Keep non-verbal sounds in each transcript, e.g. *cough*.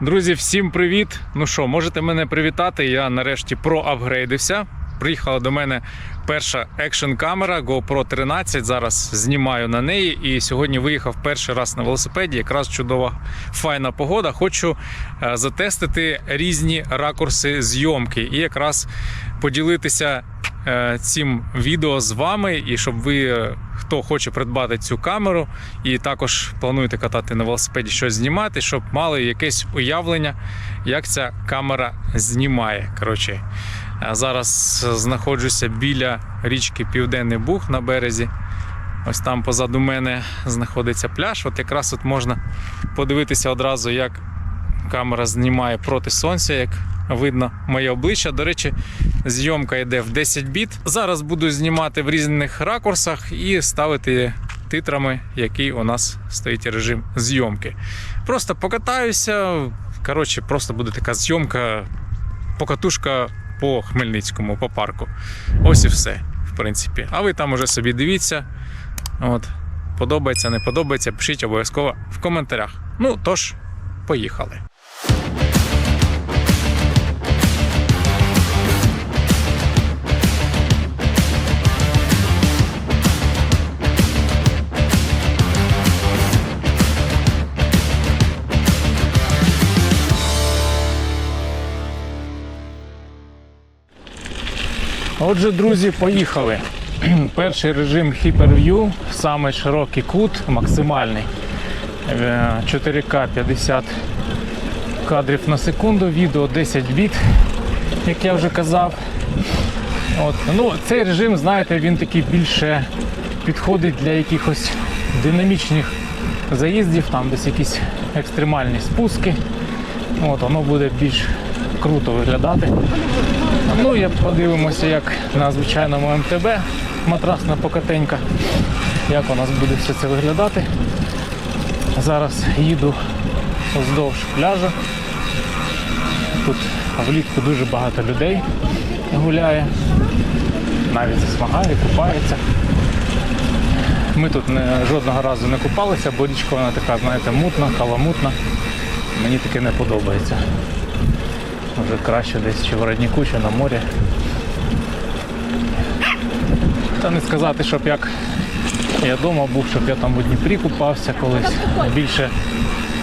Друзі, всім привіт! Ну що, можете мене привітати? Я нарешті проапгрейдився. Приїхала до мене перша екшн камера GoPro 13. Зараз знімаю на неї. І сьогодні виїхав перший раз на велосипеді. Якраз чудова файна погода. Хочу е, затестити різні ракурси зйомки і якраз поділитися цим відео з вами. І щоб ви, е, хто хоче придбати цю камеру, і також плануєте катати на велосипеді щось знімати, щоб мали якесь уявлення, як ця камера знімає. Коротше, зараз знаходжуся біля річки Південний Буг на березі. Ось там позаду мене знаходиться пляж. От якраз от можна подивитися одразу, як камера знімає проти сонця, як видно моє обличчя. До речі, зйомка йде в 10 біт. Зараз буду знімати в різних ракурсах і ставити титрами, який у нас стоїть режим зйомки. Просто покатаюся. Коротше, просто буде така зйомка, покатушка по Хмельницькому, по парку. Ось і все, в принципі. А ви там уже собі дивіться. От. Подобається, не подобається, пишіть обов'язково в коментарях. Ну тож, поїхали. Отже, друзі, поїхали. *clears throat* Перший режим Hyper-View, самий широкий кут, максимальний. Е, 4К 50 кадрів на секунду, відео 10 біт, як я вже казав. От. Ну, цей режим, знаєте, він такий більше підходить для якихось динамічних заїздів, там десь якісь екстремальні спуски. От, воно буде більш круто виглядати. Ну, я подивимося, як на звичайному МТБ матрасна покатенька, як у нас буде все це виглядати. Зараз їду вздовж пляжу. Тут влітку дуже багато людей гуляє, навіть засмагає, купається. Ми тут не, жодного разу не купалися, бо річка вона така, знаєте, мутна, каламутна. Мені таке не подобається. Може краще десь чи в роднику, чи на морі. Та не сказати, щоб як я вдома був, щоб я там у Дніпрі купався колись. Більше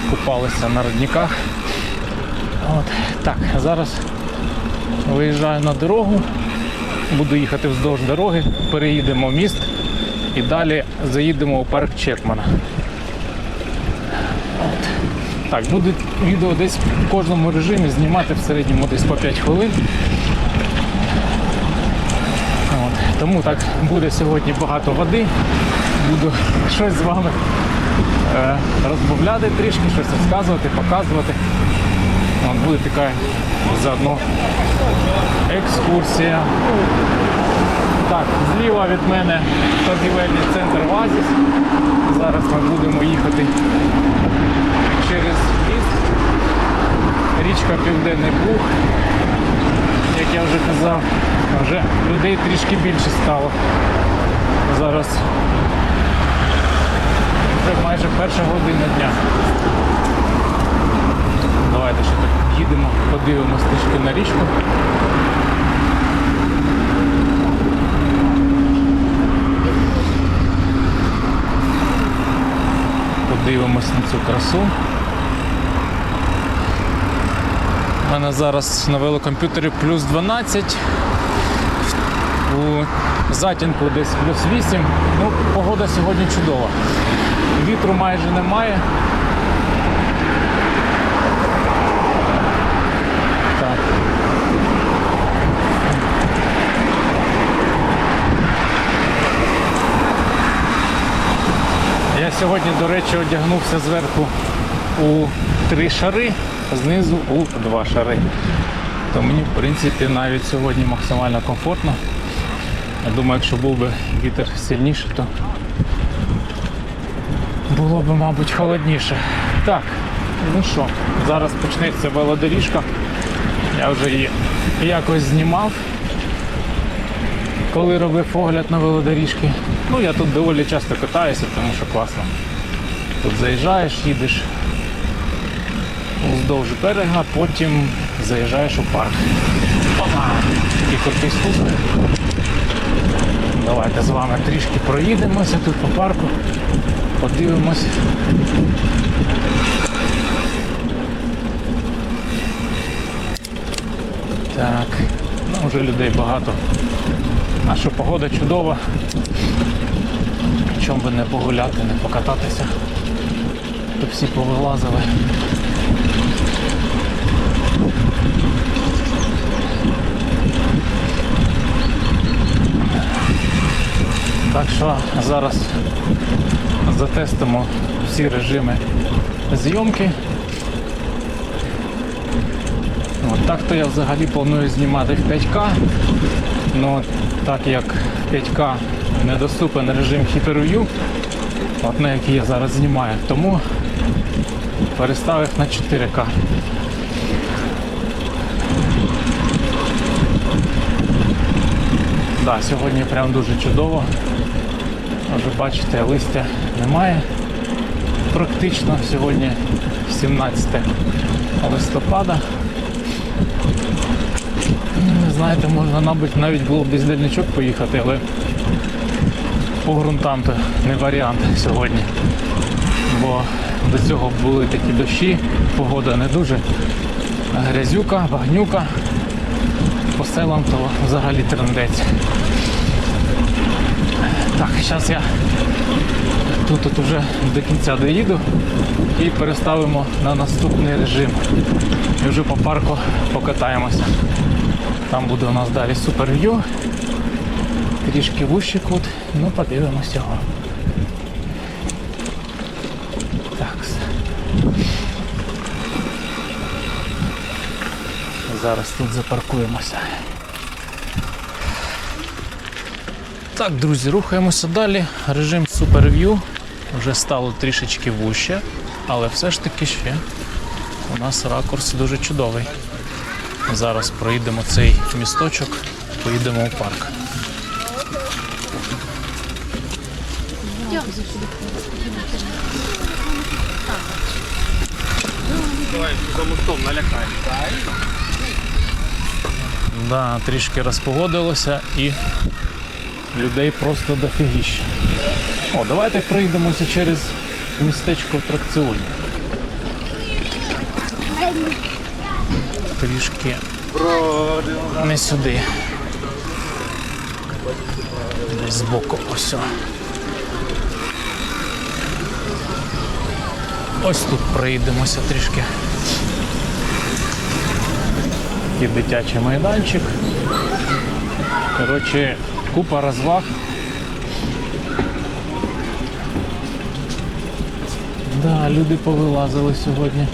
купалися на родниках. От. Так, зараз виїжджаю на дорогу, буду їхати вздовж дороги, переїдемо міст і далі заїдемо у парк Чекмана. Так, буду відео десь в кожному режимі знімати в середньому десь по 5 хвилин. От. Тому так буде сьогодні багато води. Буду щось з вами е, розмовляти трішки, щось розказувати, показувати. От буде така заодно екскурсія. Так, зліва від мене торгівельний центр Оазіс. Зараз ми будемо їхати через міст. Річка Південний Буг. Як я вже казав, вже людей трішки більше стало. Зараз вже майже перша година дня. Давайте ще так їдемо, подивимось трішки на річку. Подивимось на цю красу. У мене зараз на велокомп'ютері плюс 12. У затінку десь плюс 8. Ну, погода сьогодні чудова. Вітру майже немає. Так. Я сьогодні, до речі, одягнувся зверху у три шари, знизу у два шари. То мені, в принципі, навіть сьогодні максимально комфортно. Я думаю, якщо був би вітер сильніший, то було б, мабуть, холодніше. Так, ну що, зараз почнеться велодоріжка. Я вже її якось знімав, коли робив огляд на велодоріжки. Ну, я тут доволі часто катаюся, тому що класно. Тут заїжджаєш, їдеш вздовж берега, потім заїжджаєш у парк. Опа! Такий крутий спуск. Давайте з вами трішки проїдемося тут по парку, подивимось. Так, ну вже людей багато. А що погода чудова. Чому би не погуляти, не покататися. То всі повилазили. Так що зараз затестимо всі режими зйомки. От так то я взагалі планую знімати в 5К. Ну так як 5К недоступен режим Hyper-View, от на який я зараз знімаю, тому переставив на 4К. Да, сьогодні прям дуже чудово. Вже бачите, листя немає. Практично сьогодні 17 листопада. Не знаєте, можна мабуть, навіть було б десь поїхати, але по ґрунтам то не варіант сьогодні. Бо до цього були такі дощі, погода не дуже. Грязюка, багнюка. По селам то взагалі трендець. Так, зараз я тут, тут вже до кінця доїду і переставимо на наступний режим. І вже по парку покатаємося. Там буде у нас далі суперв'ю. Трішки вущий кут, ну подивимося його. Так. Зараз тут запаркуємося. Так, друзі, рухаємося далі. Режим суперв'ю вже стало трішечки вуще, але все ж таки ще у нас ракурс дуже чудовий. Зараз проїдемо цей місточок, поїдемо у парк. Да, трішки розпогодилося і людей просто дофігіще. О, давайте пройдемося через містечко в тракціоні. Трішки не сюди. Десь збоку ось. Ось тут проїдемося трішки. Такий дитячий майданчик. Коротше, купа розваг. Да, люди повилазили сьогодні.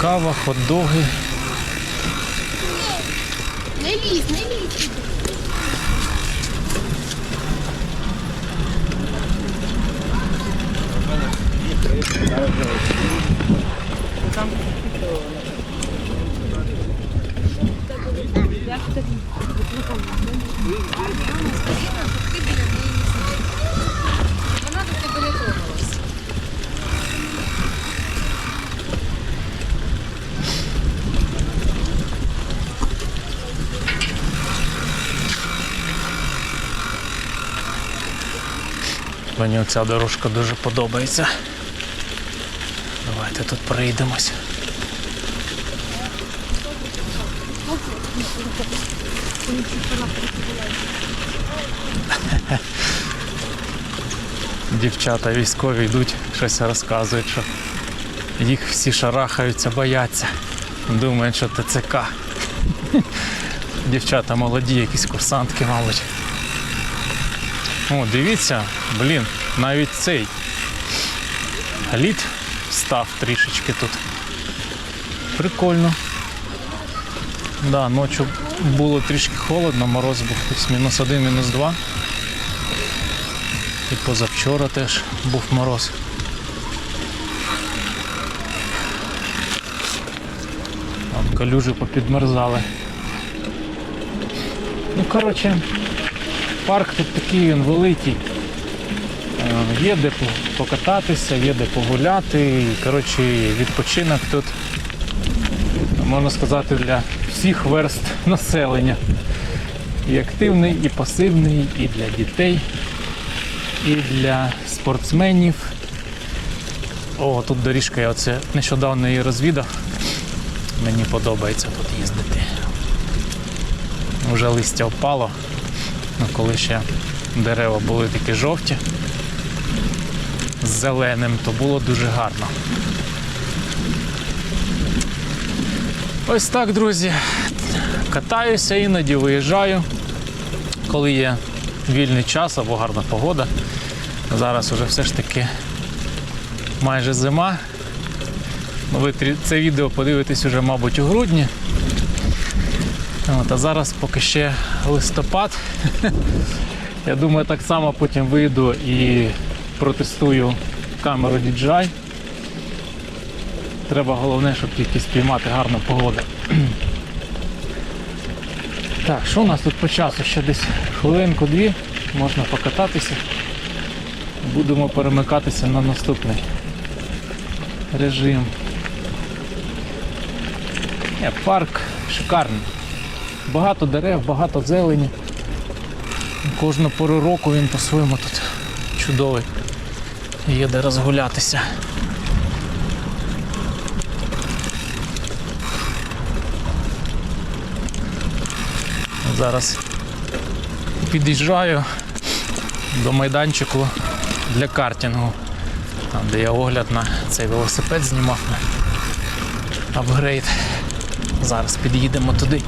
Кава, хот-доги. Не лізь, не лізь. Вона до тебе не тронулась. Мені оця дорожка дуже подобається. Давайте тут проїдемось. Дівчата військові йдуть, щось розказують, що їх всі шарахаються, бояться. Думають, що ТЦК. Дівчата молоді, якісь курсантки, мабуть. О, дивіться, блін, навіть цей лід став трішечки тут. Прикольно. Да, ночі було трішки холодно, мороз був десь мінус один, мінус два. І позавчора теж був мороз. Там калюжі попідмерзали. Ну, коротше, парк тут такий він великий. Є де покататися, є де погуляти. І, коротше, відпочинок тут, можна сказати, для всіх верст *laughs* населення. І активний, і пасивний, і для дітей, і для спортсменів. О, тут доріжка, я оце нещодавно її розвідав. Мені подобається тут їздити. Вже листя впало. Ну, коли ще дерева були такі жовті зеленим, то було дуже гарно. Ось так, друзі. Катаюся іноді, виїжджаю, коли є вільний час або гарна погода. Зараз уже все ж таки майже зима. Ну, Ви це відео подивитесь уже, мабуть, у грудні. От, а зараз поки ще листопад. *laughs* Я думаю, так само потім вийду і протестую камеру DJI. Треба головне, щоб тільки спіймати гарну погоду. *clears throat* Так, що у нас тут по часу? Ще десь хвилинку-дві можна покататися. Будемо перемикатися на наступний режим. Е, парк шикарний. Багато дерев, багато зелені. Кожну пору року він по-своєму тут чудовий. Є де розгулятися. Зараз під'їжджаю до майданчику для картингу, там, де я огляд на цей велосипед знімав на апгрейд. Зараз під'їдемо туди.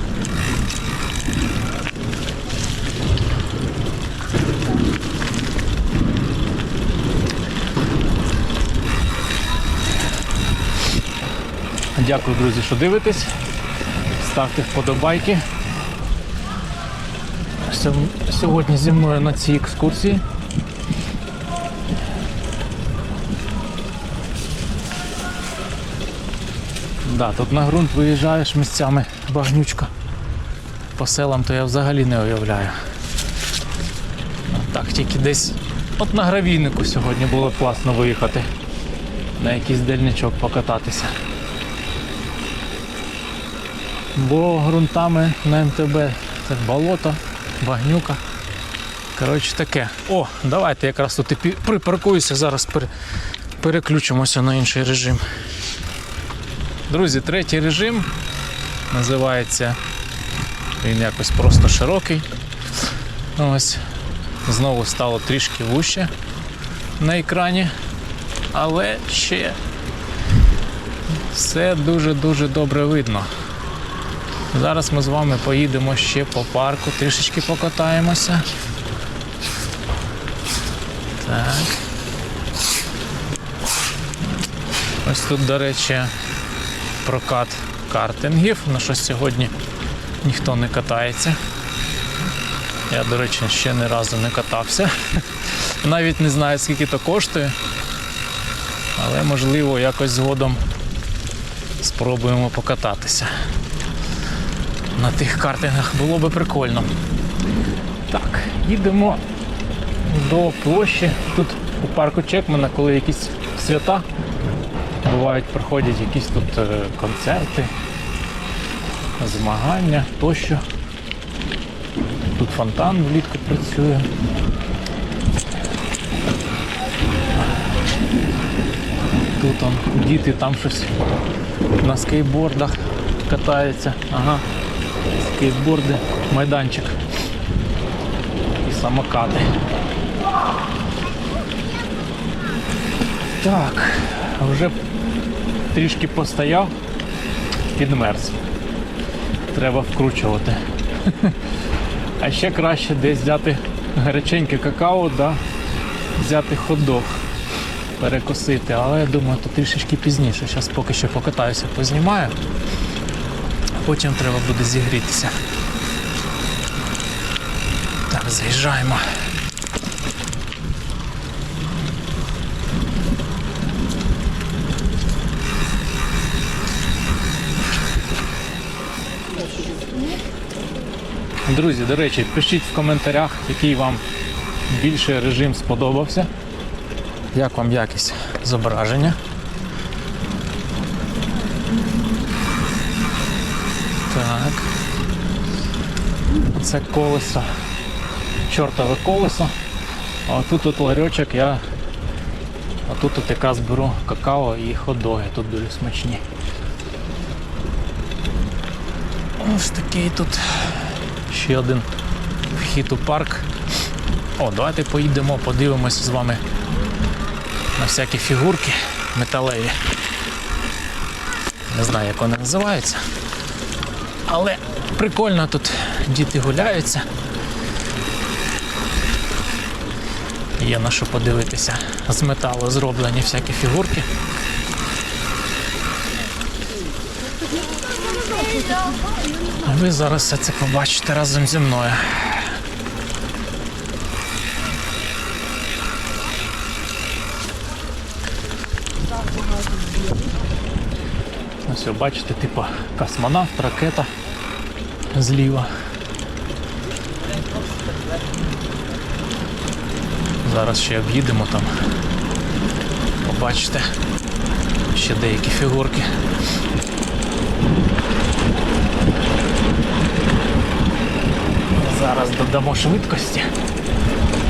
Дякую, друзі, що дивитесь. Ставте вподобайки. Сьогодні зі мною на цій екскурсії. Да, тут на ґрунт виїжджаєш місцями багнючка. По селам то я взагалі не уявляю. Так, тільки десь от на гравійнику сьогодні було класно виїхати. На якийсь дельничок покататися. Бо ґрунтами на МТБ це болото, багнюка. Коротше таке. О, давайте якраз тут і припаркуюся, зараз переключимося на інший режим. Друзі, третій режим називається. Він якось просто широкий. Ось. Знову стало трішки вуще на екрані. Але ще все дуже-дуже добре видно. Зараз ми з вами поїдемо ще по парку, трішечки покатаємося. Так. Ось тут, до речі, прокат картингів, на що сьогодні ніхто не катається. Я, до речі, ще ні разу не катався. *laughs* Навіть не знаю, скільки то коштує. Але можливо якось згодом спробуємо покататися. На тих картингах було би прикольно. Так, їдемо до площі. Тут у парку Чекмана, коли якісь свята бувають, проходять якісь тут е, концерти, змагання тощо. Тут фонтан влітку працює. Тут он, діти там щось на скейтбордах катаються. Ага. Скейтборди, майданчик. І самокати. Так, вже трішки постояв, підмерз. Треба вкручувати. *laughs* А ще краще десь взяти гаряченьке какао, да, взяти хот-дог, перекусити. Але я думаю, то трішечки пізніше. Зараз поки що покатаюся, познімаю. Потім треба буде зігрітися. Так, заїжджаємо. Друзі, до речі, пишіть в коментарях, який вам більше режим сподобався. Як вам якість зображення? Так. Це колесо. Чортове колесо. А тут от ларьочок я. А тут от якраз беру какао і хот-доги, тут дуже смачні. Ось такий тут ще один вхід у парк. О, давайте поїдемо, подивимось з вами на всякі фігурки металеві. Не знаю, як вони називаються. Але прикольно тут діти гуляються. Є на що подивитися. З металу зроблені всякі фігурки. Ви зараз все це побачите разом зі мною. Ось ви бачите, типу космонавт, ракета зліва. Зараз ще об'їдемо там. Побачите ще деякі фігурки. Зараз додамо швидкості,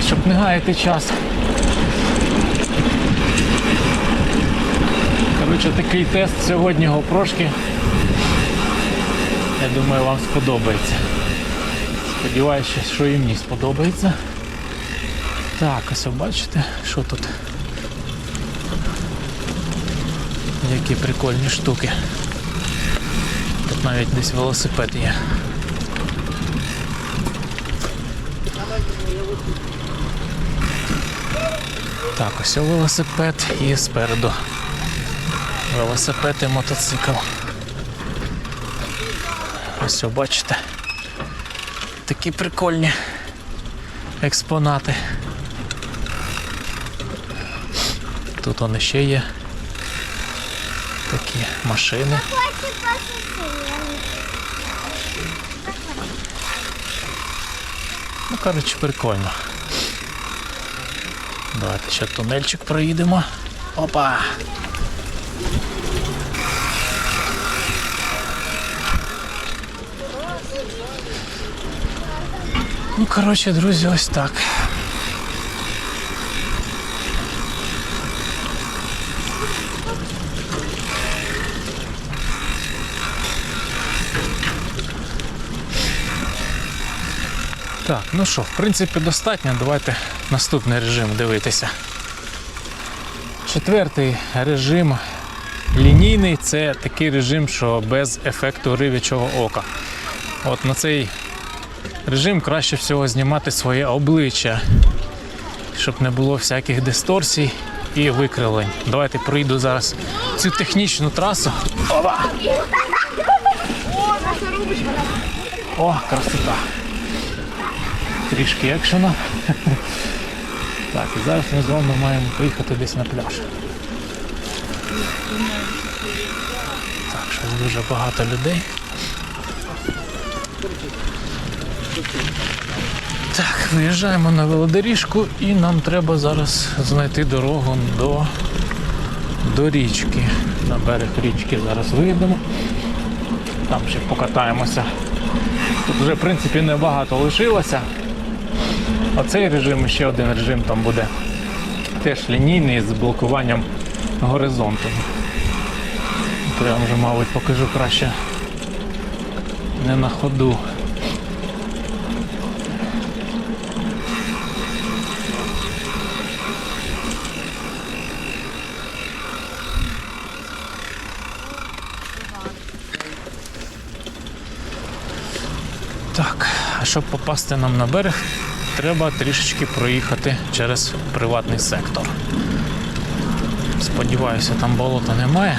щоб не гаяти час. Коротше, такий тест сьогодні GoPro-шки. Я думаю, вам сподобається. Сподіваюся, що і мені сподобається. Так, ось бачите, що тут? Які прикольні штуки. Тут навіть десь велосипед є. Так, ось велосипед і спереду велосипед і мотоцикл. Ось бачите. Такі прикольні експонати. Тут вони ще є. Такі машини. Ну, коротше, прикольно. Давайте ще тунельчик проїдемо. Опа! Ну, коротше, друзі, ось так. Так, ну що, в принципі, достатньо. Давайте наступний режим дивитися. Четвертий режим лінійний це такий режим, що без ефекту ривічого ока. От на цей режим краще всього знімати своє обличчя, щоб не було всяких дисторсій і викривлень. Давайте пройду зараз цю технічну трасу. Опа! О, красота! Трішки екшена. Так, і зараз ми з вами маємо поїхати десь на пляж. Так, щось дуже багато людей. Так, виїжджаємо на велодоріжку і нам треба зараз знайти дорогу до, до річки. На берег річки зараз виїдемо. Там ще покатаємося. Тут вже в принципі небагато лишилося. Оцей режим ще один режим там буде теж лінійний з блокуванням горизонту. Вам вже, мабуть, покажу краще не на ходу. Так, а щоб попасти нам на берег, треба трішечки проїхати через приватний сектор. Сподіваюся, там болота немає.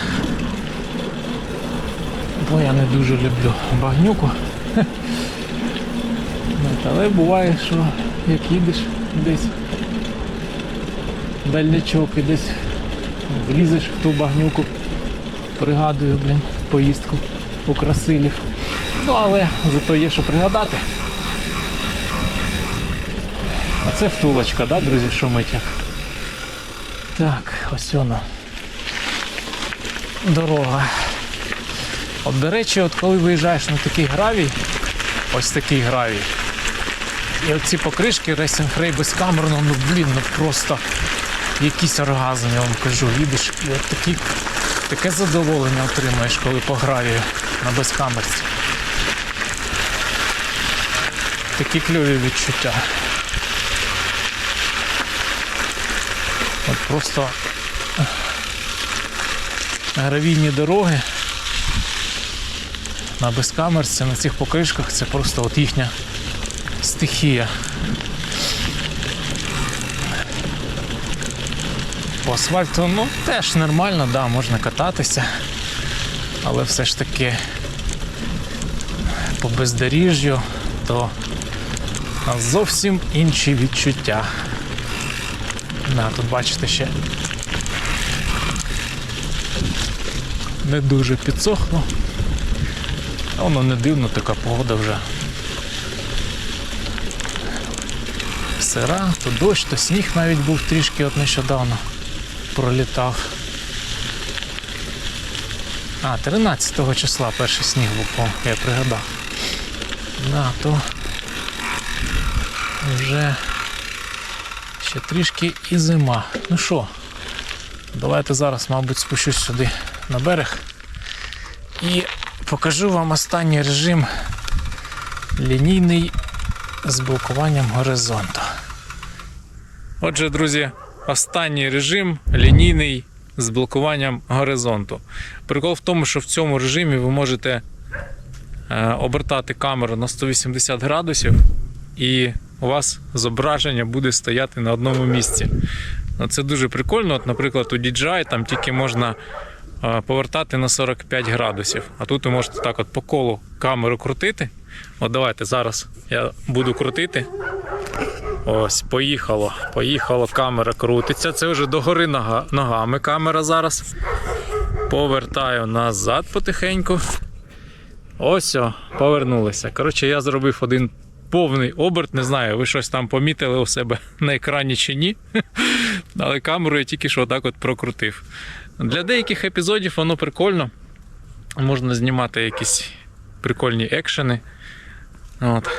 Бо я не дуже люблю багнюку. *laughs* Але буває, що як їдеш десь дальнячок і десь влізеш в ту багнюку, пригадую, блін, поїздку у Красилів. Ну але зато є що пригадати. А це втулочка, да, друзі, шумить. Так, ось вона. Дорога. От, до речі, от коли виїжджаєш на такий гравій, ось такий гравій, і оці покришки Racing Free без камер, ну ну, блін, ну просто якийсь оргазм, я вам кажу, їдеш і от такі, таке задоволення отримаєш, коли по гравію на безкамерці. Такі кльові відчуття. Просто гравійні дороги на безкамерці, на цих покришках це просто от їхня стихія. По асфальту ну теж нормально, да, можна кататися, але все ж таки по бездоріжжю то зовсім інші відчуття. Да, тут бачите ще не дуже підсохло. Воно не дивно, така погода вже. Сира, то дощ, то сніг навіть був трішки от нещодавно пролітав. А, 13 числа перший сніг був, я пригадав. Да, то вже ще трішки і зима. Ну що, давайте зараз, мабуть, спущусь сюди на берег і покажу вам останній режим лінійний з блокуванням горизонту. Отже, друзі, останній режим лінійний з блокуванням горизонту. Прикол в тому, що в цьому режимі ви можете е, обертати камеру на 180 градусів, і у вас зображення буде стояти на одному місці. Ну, Це дуже прикольно. От, наприклад, у DJI там тільки можна повертати на 45 градусів. А тут ви можете так от по колу камеру крутити. От давайте зараз я буду крутити. Ось, поїхало. Поїхало, камера крутиться. Це вже догори нога, ногами камера зараз. Повертаю назад потихеньку. Ось, о, повернулися. Коротше, я зробив один повний оберт. Не знаю, ви щось там помітили у себе *laughs* на екрані чи ні. *laughs* Але камеру я тільки що так от прокрутив. Для деяких епізодів воно прикольно. Можна знімати якісь прикольні екшени. От.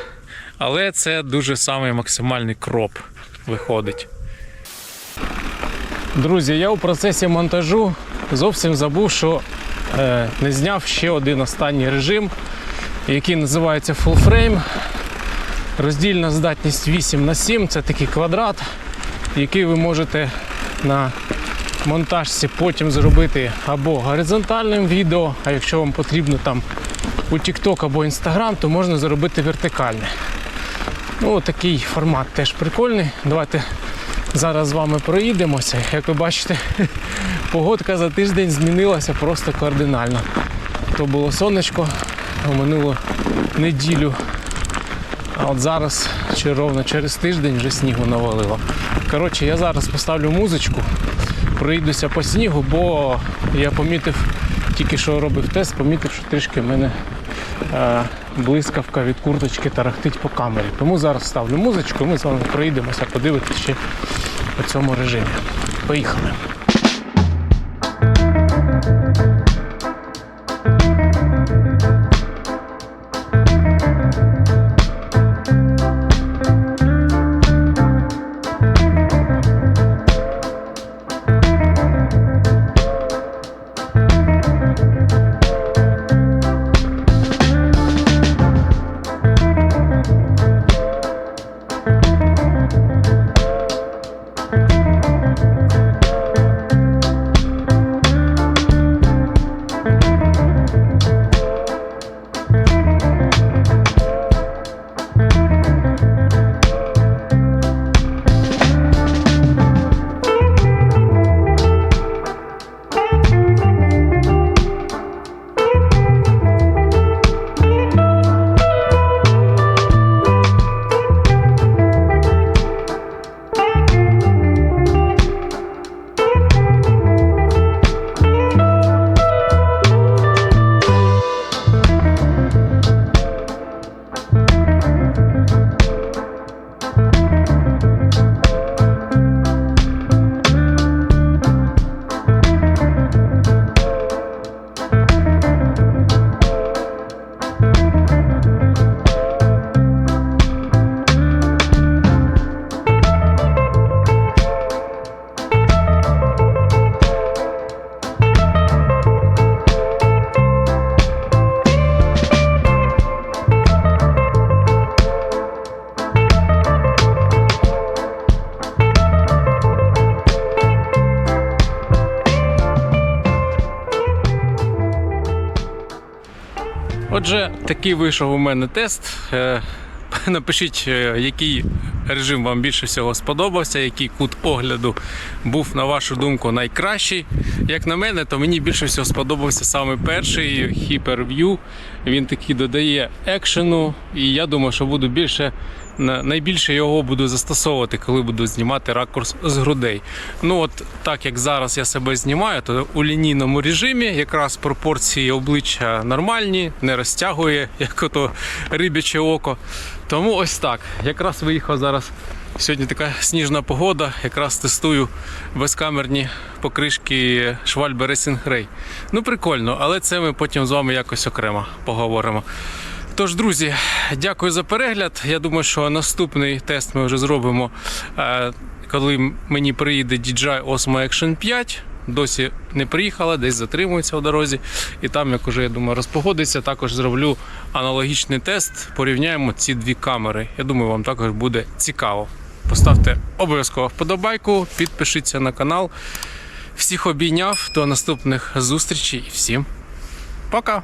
Але це дуже самий максимальний кроп виходить. Друзі, я у процесі монтажу зовсім забув, що е, не зняв ще один останній режим, який називається Full Frame. Роздільна здатність 8 на 7 це такий квадрат, який ви можете на монтажці потім зробити або горизонтальним відео, а якщо вам потрібно там у TikTok або Instagram, то можна зробити вертикальне. Ну, такий формат теж прикольний. Давайте зараз з вами проїдемося. Як ви бачите, *laughs* погодка за тиждень змінилася просто кардинально. То було сонечко минулу неділю. А от зараз, чи ровно через тиждень, вже снігу навалило. Коротше, я зараз поставлю музичку, проїдуся по снігу, бо я помітив, тільки що робив тест, помітив, що трішки в мене е, блискавка від курточки тарахтить по камері. Тому зараз ставлю музичку, і ми з вами проїдемося, подивитися ще по цьому режимі. Поїхали. Такий вийшов у мене тест. Е, *laughs* Напишіть, е, який режим вам більше всього сподобався, який кут огляду був, на вашу думку, найкращий. Як на мене, то мені більше всього сподобався саме перший Hyper-View. Він такий додає екшену, і я думаю, що буду більше найбільше його буду застосовувати, коли буду знімати ракурс з грудей. Ну от так як зараз я себе знімаю, то у лінійному режимі якраз пропорції обличчя нормальні, не розтягує, як ото рибяче око. Тому ось так. Якраз виїхав зараз. Сьогодні така сніжна погода, якраз тестую безкамерні покришки Schwalbe Racing Ray. Ну прикольно, але це ми потім з вами якось окремо поговоримо. Тож, друзі, дякую за перегляд. Я думаю, що наступний тест ми вже зробимо, е, коли мені приїде DJI Osmo Action 5. Досі не приїхала, десь затримується у дорозі. І там, як уже я думаю, розпогодиться, також зроблю аналогічний тест. Порівняємо ці дві камери. Я думаю, вам також буде цікаво. Поставте обов'язково вподобайку, підпишіться на канал. Всіх обійняв. До наступних зустрічей всім пока!